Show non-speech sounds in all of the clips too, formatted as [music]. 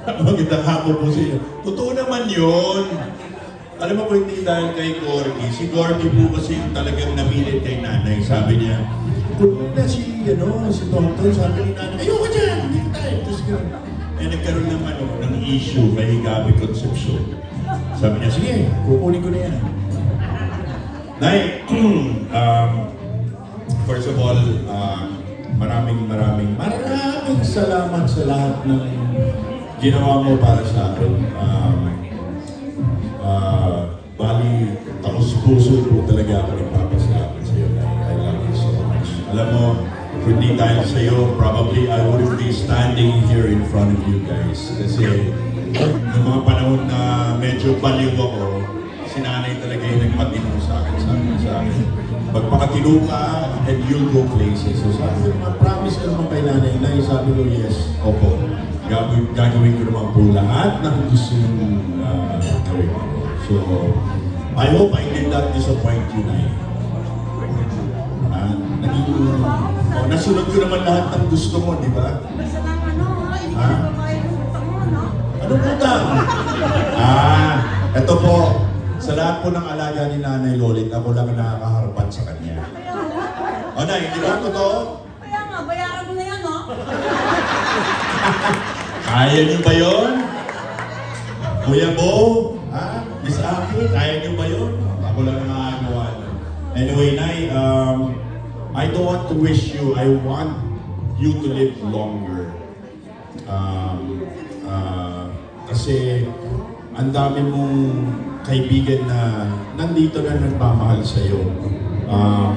[laughs] Magandang hapon po sa inyo. Totoo naman yun. Alam mo po, hindi dahil kay Gorgie. Si Gorgie po kasi talagang namilit kay nanay. Sabi niya, kung na si, ano, si Tonton, sabi ni nanay, ayoko dyan, hindi tayo. Tapos gano'n. Eh, nagkaroon ng, ano, ng issue kay Gabi Concepcion. Sabi niya, sige, kukunin ko na yan. Nay, [clears throat] um, first of all, uh, maraming maraming maraming salamat sa lahat ng ginawa mo para sa akin. Um, uh, bali, taos-puso po talaga ako nagpapasalamat sa iyo. I love you so much. Alam mo, kung hindi dahil sa iyo, probably I wouldn't be standing here in front of you guys. Kasi noong mga panahon na medyo baliw ako, si nanay talaga yung nagpatino sa akin, sa akin, sa akin. Magpakatino ka and you'll go places. So sabi ko, ma-promise ka naman kay nanay. Nay, sabi ko, yes, opo. Gagawin, gagawin ko naman po lahat ng gusto mong uh, gawin ko. So, I hope I did not disappoint you, Nay. Ah, naging, oh, nasunod ko naman lahat ng gusto mo, di ba? Basta lang ano, hindi Ha? ka babayad ng utang mo, no? Anong utang? ah, eto po. Sa lahat po ng alaga ni Nanay Lolit, ako lang ang nakakaharapan sa kanya. O, Nay, di ba totoo? kaya nga, bayaran mo na yan, no? Kaya niyo ba yun? Kuya Bo? Ha? Miss Aki, kaya niyo ba yun? Ako lang ang nakakagawa nun. Anyway, Nay, um, I don't want to wish you, I want you to live longer. Um, uh, kasi ang dami mong kaibigan na nandito na nagmamahal sa iyo. Um,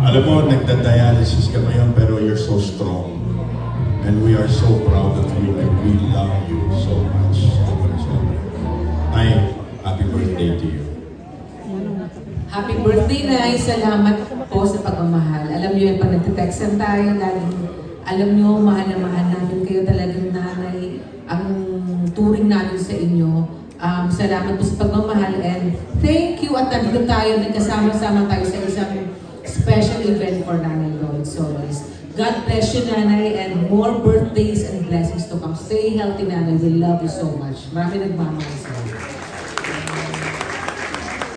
alam mo, nagda-dialysis ka ngayon pero you're so strong. And we are so proud of you and we love you so much. Sobra, sobra. Ay, happy birthday to you. Happy birthday na Salamat po sa pagmamahal. Alam niyo pag nagtitextan tayo, laging alam niyo, mahal na mahal namin kayo talagang nanay. Ang turing namin sa inyo. Um, salamat po sa pagmamahal and thank you at nandito tayo, nagkasama-sama tayo sa isang special event for Nanay Lloyd Solis. God bless you, Nanay, and more birthdays and blessings to come. Stay healthy, Nanay. We love you so much. Marami nagmamahal sa'yo.